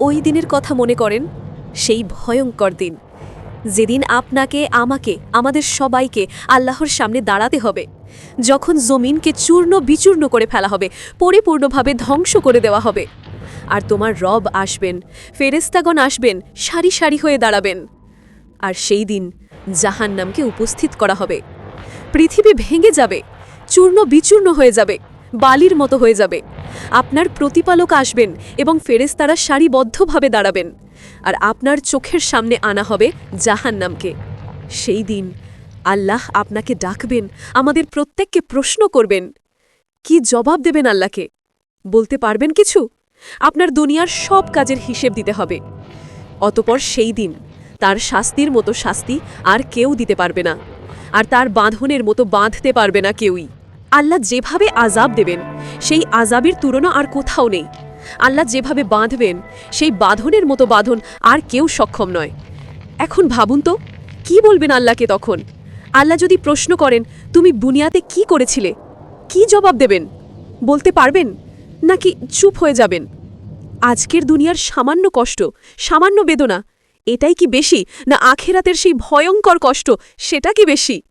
ওই দিনের কথা মনে করেন, সেই ভয়ঙ্কর দিন। যেদিন আপনাকে, আমাকে, আমাদের সবাইকে আল্লাহর সামনে দাঁড়াতে হবে, যখন জমিনকে চূর্ণ বিচূর্ণ করে ফেলা হবে, পরিপূর্ণভাবে ধ্বংস করে দেওয়া হবে। আর তোমার রব আসবেন ফেরেস্তাগণ আসবেন, সারি সারি হয়ে দাঁড়াবেন। আর সেই দিন জাহান্নামকে উপস্থিত করা হবে। পৃথিবী ভেঙে যাবে, চূর্ণ বিচূর্ণ হয়ে যাবে। বালির মতো হয়ে যাবে। আপনার প্রতিপালক আসবেন এবং ফেরেস্তারা সারিবদ্ধভাবে দাঁড়াবেন। আর আপনার চোখের সামনে আনা হবে জাহান্নামকে। সেই দিন আল্লাহ আপনাকে ডাকবেন, আমাদের প্রত্যেককে প্রশ্ন করবেন, কি জবাব দেবেন আল্লাহকে? বলতে পারবেন কিছু? আপনার দুনিয়ার সব কাজের হিসেব দিতে হবে। অতপর সেই দিন তার শাস্তির মতো শাস্তি আর কেউ দিতে পারবে না। আর তার বাঁধনের মতো বাঁধতে পারবে না কেউই। আল্লাহ যেভাবে আজাব দেবেন, সেই আজাবের তুলনা আর কোথাও নেই। আল্লাহ যেভাবে বাঁধবেন, সেই বাঁধনের মতো বাঁধন আর কেউ সক্ষম নয়। এখন ভাবুন তো, কি বলবেন আল্লাহকে তখন? আল্লাহ যদি প্রশ্ন করেন, তুমি বুনিয়াতে কি করেছিলে? কি জবাব দেবেন? বলতে পারবেন? নাকি চুপ হয়ে যাবেন? আজকের দুনিয়ার সামান্য কষ্ট, সামান্য বেদনা, এটাই কি বেশি, না আখেরাতের সেই ভয়ঙ্কর কষ্ট, সেটা কি বেশি?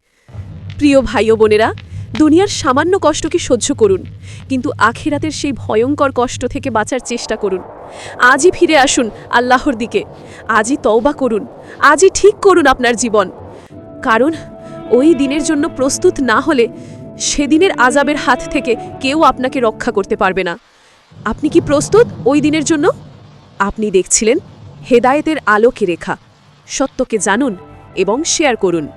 প্রিয় ভাই বোনেরা দুনিয়ার সামান্য কষ্টকে সহ্য করুন, কিন্তু আখেরাতের সেই ভয়ঙ্কর কষ্ট থেকে বাঁচার চেষ্টা করুন। আজই ফিরে আসুন আল্লাহর দিকে। আজই তওবা করুন। আজই ঠিক করুন আপনার জীবন। কারণ ওই দিনের জন্য প্রস্তুত না হলে সেদিনের আজাবের হাত থেকে কেউ আপনাকে রক্ষা করতে পারবে না। আপনি কি প্রস্তুত ওই দিনের জন্য? আপনি দেখছিলেন হেদায়েতের আলোকে রেখা। সত্যকে জানুন এবং শেয়ার করুন।